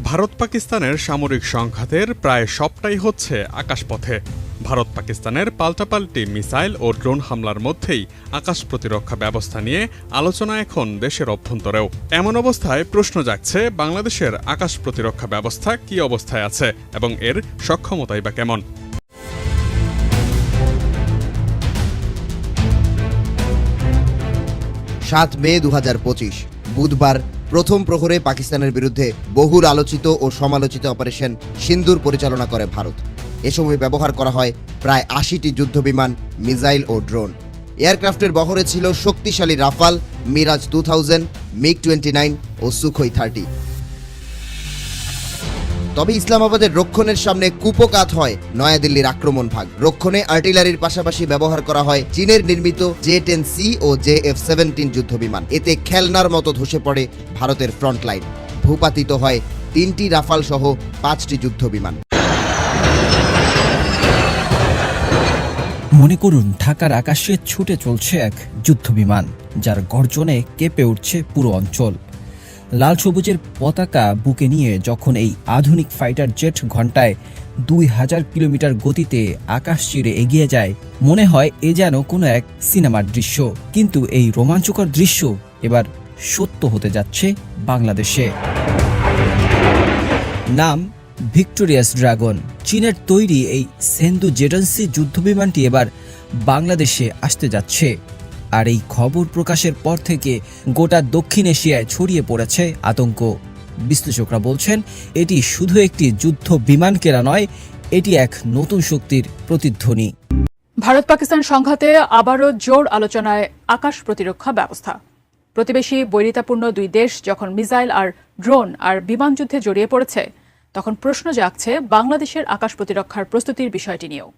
ভারত পাকিস্তানের সামরিক সংঘাতের প্রায় সবটাই হচ্ছে আকাশপথে। ভারত পাকিস্তানের পাল্টাপাল্টি মিসাইল ও ড্রোন হামলার মধ্যেই আকাশ প্রতিরক্ষা ব্যবস্থা নিয়ে আলোচনা এখন দেশের অভ্যন্তরেও। এমন অবস্থায় প্রশ্ন জাগছে বাংলাদেশের আকাশ প্রতিরক্ষা ব্যবস্থা কি অবস্থায় আছে এবং এর সক্ষমতাই বা কেমন। সাত মে দু হাজার পঁচিশ, বুধবার প্রথম প্রহরে পাকিস্তানের বিরুদ্ধে বহুল আলোচিত ও সমালোচিত অপারেশন সিন্দুর পরিচালনা করে ভারত। এ সময় ব্যবহার করা হয় প্রায় আশিটি যুদ্ধবিমান, মিসাইল ও ড্রোন। এয়ারক্রাফটের বহরে ছিল শক্তিশালী Rafale, Mirage two thousand, MiG twenty nine ও সুখই থার্টি। তবে ইসলামাবাদের রক্ষণের সামনে কুপকাত হয় নয়াদিল্লির আক্রমণ ভাগ। রক্ষণে আর্টিলারির পাশাপাশি ব্যবহার করা হয় চীনের নির্মিত জে টেন সি ও জে এফ সেভেন্টিন যুদ্ধবিমান। এতে খেলনার মতো ধসে পড়ে ভারতের ফ্রন্টলাইন। ভূপাতিত হয় তিনটি রাফাল সহ পাঁচটি যুদ্ধবিমান। মনে করুন, ঢাকার আকাশে ছুটে চলছে এক যুদ্ধবিমান, যার গর্জনে কেঁপে উঠছে পুরো অঞ্চল। লাল সবুজের পতাকা বুকে নিয়ে যখন এই আধুনিক ফাইটার জেট ঘন্টায় দুই হাজার কিলোমিটার গতিতে আকাশ চিরে এগিয়ে যায়, মনে হয় এ যেন কোনো এক সিনেমার দৃশ্য। কিন্তু এই রোমাঞ্চকর দৃশ্য এবার সত্য হতে যাচ্ছে বাংলাদেশে। নাম ভিক্টোরিয়াস ড্রাগন চীনের তৈরি এই সেন্দু জেডেন্সি যুদ্ধবিমানটি এবার বাংলাদেশে আসতে যাচ্ছে। আর এই খবর প্রকাশের পর থেকে গোটা দক্ষিণ এশিয়ায় ছড়িয়ে পড়েছে আতঙ্ক। বিশ্লেষকরা বলছেন, এটি শুধু একটি যুদ্ধ বিমান কেনা নয়, এটি এক নতুন শক্তির প্রতিধ্বনি। ভারত পাকিস্তান সংঘাতে আবারও জোর আলোচনায় আকাশ প্রতিরক্ষা ব্যবস্থা। প্রতিবেশী বৈরিতাপূর্ণ দুই দেশ যখন মিসাইল আর ড্রোন আর বিমান যুদ্ধে জড়িয়ে পড়েছে, তখন প্রশ্ন জাগছে বাংলাদেশের আকাশ প্রতিরক্ষার প্রস্তুতির বিষয়টি নিয়েও।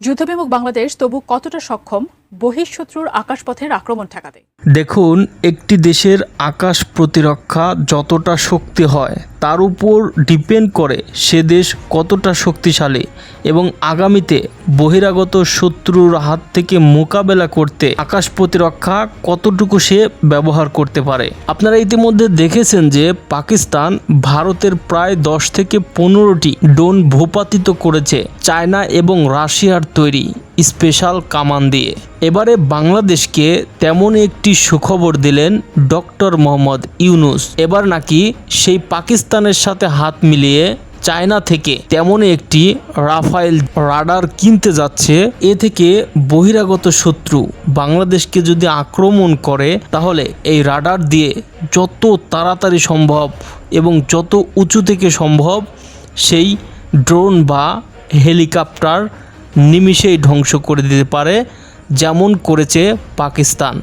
যুদ্ধবিমুখ বাংলাদেশ তবু কতটা সক্ষম বহিঃশত্রুর আকাশপথের আক্রমণ ঠেকাতে। দেখুন, একটি দেশের আকাশ প্রতিরক্ষা যতটা শক্তি হয়, তার উপর ডিপেন্ড করে সে দেশ কতটা শক্তিশালী এবং আগামীতে বহিরাগত শত্রুর হাত থেকে মোকাবেলা করতে আকাশ প্রতিরক্ষা কতটুকু সে ব্যবহার করতে পারে। আপনারা ইতিমধ্যে দেখেছেন যে পাকিস্তান ভারতের প্রায় দশ থেকে পনেরোটি ডোন ভূপাতিত করেছে, চায়না এবং রাশিয়ার তৈরি। স্পেশাল কামান দিয়ে। এবারে বাংলাদেশকে তেমন একটি সুখবর দিলেন ডক্টর মোহাম্মদ ইউনুস। এবার নাকি সেই পাকিস্তানের সাথে হাত মিলিয়ে চায়না থেকে তেমনই একটি রাফাইল রাডার কিনতে যাচ্ছে, এ থেকে বহিরাগত শত্রু। বাংলাদেশকে যদি আক্রমণ করে, তাহলে এই রাডার দিয়ে যত তাড়াতাড়ি সম্ভব এবং যত উঁচু থেকে সম্ভব সেই ড্রোন বা হেলিকপ্টার নিমিষেই ধ্বংস করে দিতে পারে যেমন করেছে পাকিস্তান।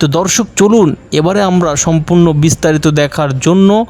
তো দর্শক চলুন এবারে আমরা সম্পূর্ণ বিস্তারিত দেখার জন্য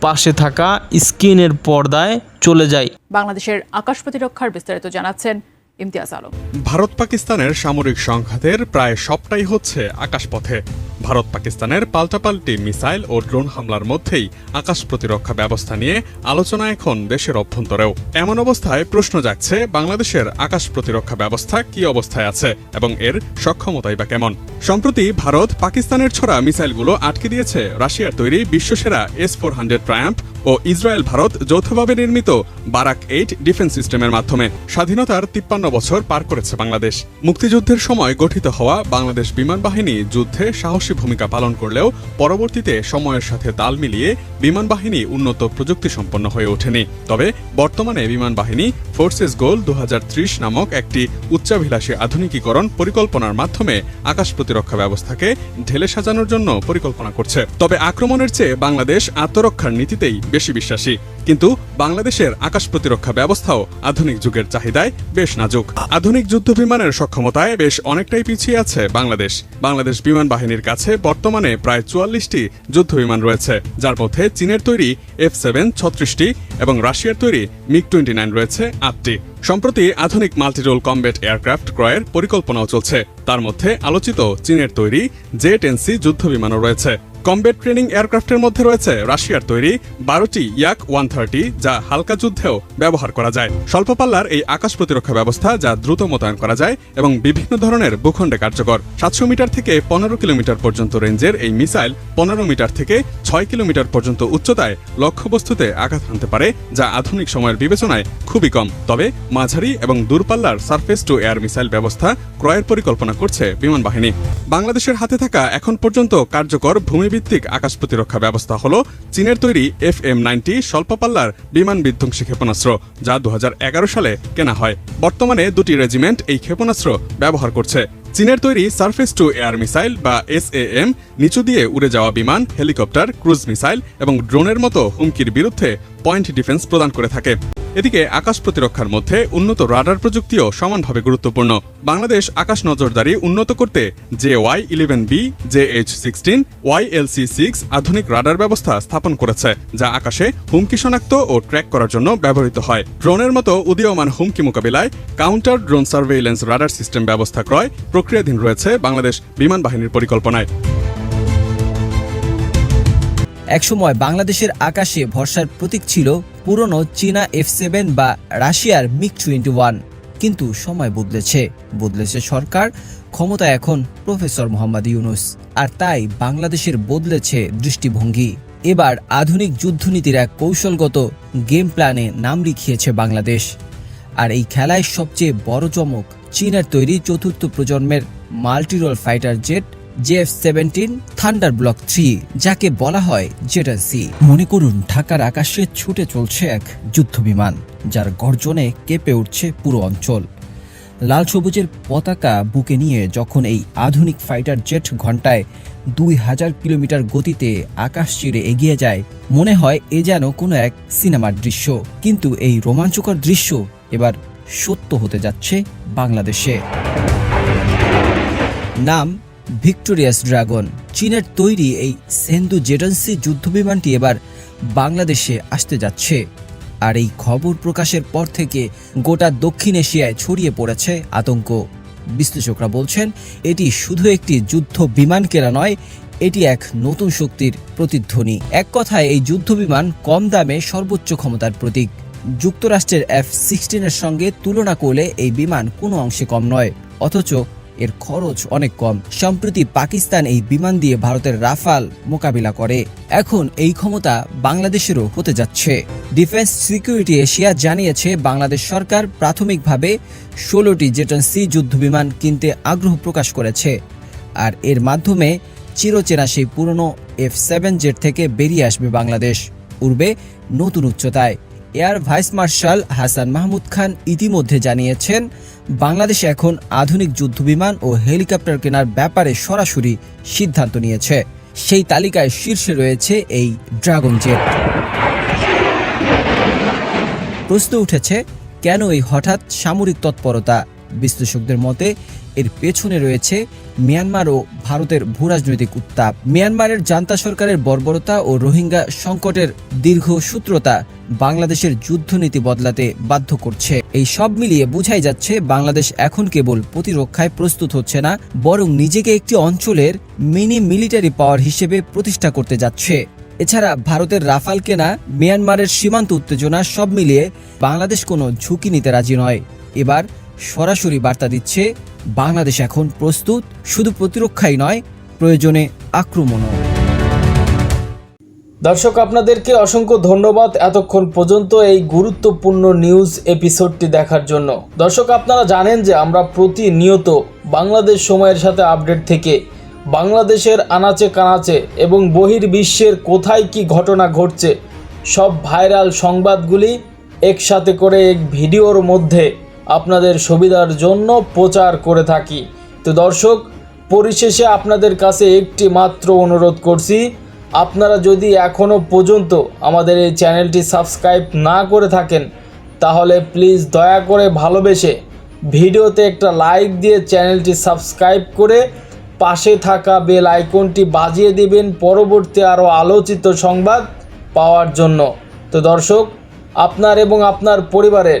পাশে থাকা স্ক্রিনের পর্দায় চলে যাই। বাংলাদেশের আকাশ প্রতিরক্ষার বিস্তারিত জানাচ্ছেন ইমতিয়াজ আলম। ভারত পাকিস্তানের সামরিক সংঘাতের প্রায় সবটাই হচ্ছে আকাশপথে। ভারত পাকিস্তানের পাল্টাপাল্টি মিসাইল ও ড্রোন হামলার মধ্যেই আকাশ প্রতিরক্ষা ব্যবস্থা নিয়ে আলোচনা এখন দেশের অভ্যন্তরেও। এমন অবস্থায় প্রশ্ন জাগছে বাংলাদেশের আকাশ প্রতিরক্ষা ব্যবস্থা কি অবস্থায় আছে এবং এর সক্ষমতাই বা কেমন? সম্প্রতি ভারত পাকিস্তানের ছোড়া মিসাইলগুলো আটকে দিয়েছে রাশিয়ার তৈরি বিশ্বসেরা এস ফোর হান্ড্রেড ট্রায়াম্প ও ইসরায়েল ভারত যৌথভাবে নির্মিত বারাক এইট ডিফেন্স সিস্টেমের মাধ্যমে স্বাধীনতার তিপ্পান্ন বছর পার করেছে বাংলাদেশ। মুক্তিযুদ্ধের সময় গঠিত হওয়া বাংলাদেশ বিমান বাহিনী যুদ্ধে সাহসী ভূমিকা পালন করলেও পরবর্তীতে সময়ের সাথে তাল মিলিয়ে বিমান বাহিনী উন্নত প্রযুক্তি সম্পন্ন হয়ে ওঠেনি। তবে বর্তমানে বিমান বাহিনী ফোর্সেস গোল দু হাজার ত্রিশ নামক একটি উচ্চাভিলাষী আধুনিকীকরণ পরিকল্পনার মাধ্যমে আকাশ প্রতিরক্ষা ব্যবস্থাকে ঢেলে সাজানোর জন্য পরিকল্পনা করছে। তবে আক্রমণের চেয়ে বাংলাদেশ আত্মরক্ষার নীতিতেই বেশি বিশ্বাসী। কিন্তু বাংলাদেশের আকাশ প্রতিরক্ষা ব্যবস্থাও আধুনিক যুগের চাহিদায় বেশ নাজুক। আধুনিক যুদ্ধ বিমানের সক্ষমতায় বেশ অনেকটাই পিছিয়ে আছে বাংলাদেশ। বাংলাদেশ বিমান বাহিনীর কাছে বর্তমানে প্রায় চুয়াল্লিশটি যুদ্ধ বিমান রয়েছে। যার মধ্যে চীনের তৈরি এফ সেভেন ছত্রিশটি এবং রাশিয়ার তৈরি মিগ টোয়েন্টি নাইন রয়েছে আটটি। সম্প্রতি আধুনিক মাল্টিরোল কমব্যাট এয়ারক্রাফট ক্রয়ের পরিকল্পনাও চলছে। তার মধ্যে আলোচিত চীনের তৈরি জে টেন সি যুদ্ধ বিমানও রয়েছে। কমবেট ট্রেনিং এয়ারক্রাফটের মধ্যে রয়েছে রাশিয়ার তৈরি বারোটি ইয়াক ওয়ান থার্টি যা হালকা যুদ্ধেও ব্যবহার করা যায়। স্বল্প পাল্লার এই আকাশ প্রতিরক্ষা ব্যবস্থা যা দ্রুত মোতায়েন করা যায় এবং বিভিন্ন ধরনের ভূখণ্ডে কার্যকর। সাতশো মিটার থেকে পনেরো কিলোমিটার পর্যন্ত রেঞ্জের এই মিসাইল পনেরো মিটার থেকে ছয় কিলোমিটার পর্যন্ত উচ্চতায় লক্ষ্যবস্তুতে আঘাত হানতে পারে, যা আধুনিক সময়ের বিবেচনায় খুবই কম। তবে মাঝারি এবং দূরপাল্লার সারফেস টু এয়ার মিসাইল ব্যবস্থা ক্রয়ের পরিকল্পনা করছে বিমান বাহিনী বাংলাদেশের হাতে থাকা এখন পর্যন্ত কার্যকর ভূমিভিত্তিক আকাশ প্রতিরক্ষা ব্যবস্থা হল চীনের তৈরি এফ এম নাইনটি স্বল্প পাল্লার বিমান বিধ্বংসী ক্ষেপণাস্ত্র, যা দু হাজার এগারো সালে কেনা হয়। বর্তমানে দুটি রেজিমেন্ট এই ক্ষেপণাস্ত্র ব্যবহার করছে। চীনের তৈরি সার্ফেস টু এয়ার মিসাইল বা এস এম নিচু দিয়ে উড়ে যাওয়া বিমান, হেলিকপ্টার, ক্রুজ মিসাইল এবং ড্রোনের মতো হুমকির বিরুদ্ধে পয়েন্ট ডিফেন্স প্রদান করে থাকে। এদিকে আকাশ প্রতিরক্ষার মধ্যে উন্নত রাডার প্রযুক্তিও সমানভাবে গুরুত্বপূর্ণ। বাংলাদেশ আকাশ নজরদারি উন্নত করতে J Y eleven B, J H sixteen, Y L C six আধুনিক রাডার ব্যবস্থা স্থাপন করেছে, যা আকাশে হুমকি শনাক্ত ও ট্র্যাক করার জন্য ব্যবহৃত হয়। ড্রোনের মতো উদীয়মান হুমকি মোকাবিলায় counter drone surveillance radar system ব্যবস্থা ক্রয় প্রক্রিয়াধীন রয়েছে বাংলাদেশ বিমান বাহিনীর পরিকল্পনায়। একসময় বাংলাদেশের আকাশে ভরসার প্রতীক ছিল পুরনো চীনা এফ সেভেন বা রাশিয়ার মিগ টোয়েন্টি ওয়ান। কিন্তু সময় বদলেছে। বদলেছে সরকার, ক্ষমতা এখন প্রফেসর মোহাম্মদ ইউনুস। আর তাই বাংলাদেশের বদলেছে দৃষ্টিভঙ্গি। এবার আধুনিক যুদ্ধনীতির এক কৌশলগত গেম প্ল্যানে নাম লিখিয়েছে বাংলাদেশ। আর এই খেলায় সবচেয়ে বড় চমক চীনের তৈরি চতুর্থ প্রজন্মের multirole fighter jet JF seventeen Thunder block three, যাকে বলা হয় জেটাসি মনে করুন, ঢাকার আকাশে ছুটে চলছে এক যুদ্ধ বিমান যার গর্জনে কেঁপে উঠছে পুরো অঞ্চল। লাল সবুজের পতাকা বুকে নিয়ে যখন এই আধুনিক ফাইটার জেট ঘন্টায় দুই হাজার কিলোমিটার গতিতে আকাশ চিরে এগিয়ে যায়, মনে হয় এ যেন কোনো এক সিনেমার দৃশ্য। কিন্তু এই রোমাঞ্চকর দৃশ্য এবার সত্য হতে যাচ্ছে বাংলাদেশে। নাম ভিক্টোরিয়াস ড্রাগন। চীনের তৈরি এই সেন্দু জেডেন্সি যুদ্ধবিমানটি এবার বাংলাদেশে আসতে যাচ্ছে। আর এই খবর প্রকাশের পর থেকে গোটা দক্ষিণ এশিয়ায় ছড়িয়ে পড়েছে আতঙ্ক। বিশ্লেষকরা বলছেন, এটি শুধু একটি যুদ্ধ বিমান কেনা নয়, এটি এক নতুন শক্তির প্রতিধ্বনি। এক কথায়, এই যুদ্ধবিমান কম দামে সর্বোচ্চ ক্ষমতার প্রতীক। যুক্তরাষ্ট্রের এফ সিক্সটিনের সঙ্গে তুলনা করলে এই বিমান কোনো অংশে কম নয়, অথচ এর খরচ অনেক কম। সম্প্রতি পাকিস্তান এই বিমান দিয়ে ভারতের রাফাল মোকাবিলা করে। এখন এই ক্ষমতা বাংলাদেশেরও হতে যাচ্ছে। ডিফেন্স সিকিউরিটি এশিয়া জানিয়েছে, বাংলাদেশ সরকার প্রাথমিকভাবে ষোলোটি জেটন সি যুদ্ধবিমান কিনতে আগ্রহ প্রকাশ করেছে। আর এর মাধ্যমে চিরচেনা সেই পুরনো এফ সেভেন জেট থেকে বেরিয়ে আসবে বাংলাদেশ। উড়বে নতুন উচ্চতায়। Air vice marshal Hasan Mahmud Khan ইতিমধ্যে জানিয়েছেন, বাংলাদেশ এখন আধুনিক যুদ্ধবিমান ও হেলিকপ্টার কেনার ব্যাপারে সরাসরি সিদ্ধান্ত নিয়েছে। সেই তালিকায় শীর্ষে রয়েছে এই ড্রাগন জেট। প্রশ্ন উঠেছে, কেন এই হঠাৎ সামরিক তৎপরতা? বিশ্লেষকদের মতে, এর পেছনে রয়েছে মিয়ানমার ও ভারতের ভূরাজনৈতিক উত্তাপ। মিয়ানমারের জান্তা সরকারের বর্বরতা ও রোহিঙ্গা সংকটের দীর্ঘ সূত্রতা বাংলাদেশের যুদ্ধনীতি বদলাতে বাধ্য করছে। এই সব মিলিয়ে বোঝাই যাচ্ছে, বাংলাদেশ এখন কেবল প্রতিরক্ষায় প্রস্তুত হচ্ছে না, বরং নিজেকে একটি অঞ্চলের মিনি মিলিটারি পাওয়ার হিসেবে প্রতিষ্ঠা করতে যাচ্ছে। এছাড়া ভারতের রাফাল কেনা, মিয়ানমারের সীমান্ত উত্তেজনা সব মিলিয়ে বাংলাদেশ কোনো ঝুঁকি নিতে রাজি নয়। এবার সরাসরি বার্তা দিচ্ছে, বাংলাদেশ এখন প্রস্তুত, শুধু প্রতিরক্ষাই নয়, প্রয়োজনে আক্রমণও। দর্শক, আপনাদেরকে অসংখ্য ধন্যবাদ এতক্ষণ পর্যন্ত এই গুরুত্বপূর্ণ নিউজ এপিসোডটি দেখার জন্য। দর্শক, আপনারা জানেন যে আমরা প্রতিনিয়ত বাংলাদেশ সময়ের সাথে আপডেট থেকে বাংলাদেশের আনাচে কানাচে এবং বহির্বিশ্বের কোথায় কি ঘটনা ঘটছে সব ভাইরাল সংবাদগুলি একসাথে করে এক ভিডিওর মধ্যে আপনাদের সুবিধার জন্য প্রচার করে থাকি। তো দর্শক, পরিশেষে আপনাদের কাছে একটি মাত্র অনুরোধ করছি, আপনারা যদি এখনও পর্যন্ত আমাদের এই চ্যানেলটি সাবস্ক্রাইব না করে থাকেন, তাহলে প্লিজ দয়া করে ভালোবেসে ভিডিওতে একটা লাইক দিয়ে চ্যানেলটি সাবস্ক্রাইব করে পাশে থাকা বেল আইকনটি বাজিয়ে দিবেন পরবর্তী আরও আলোচিত সংবাদ পাওয়ার জন্য। তো দর্শক, আপনার এবং আপনার পরিবারের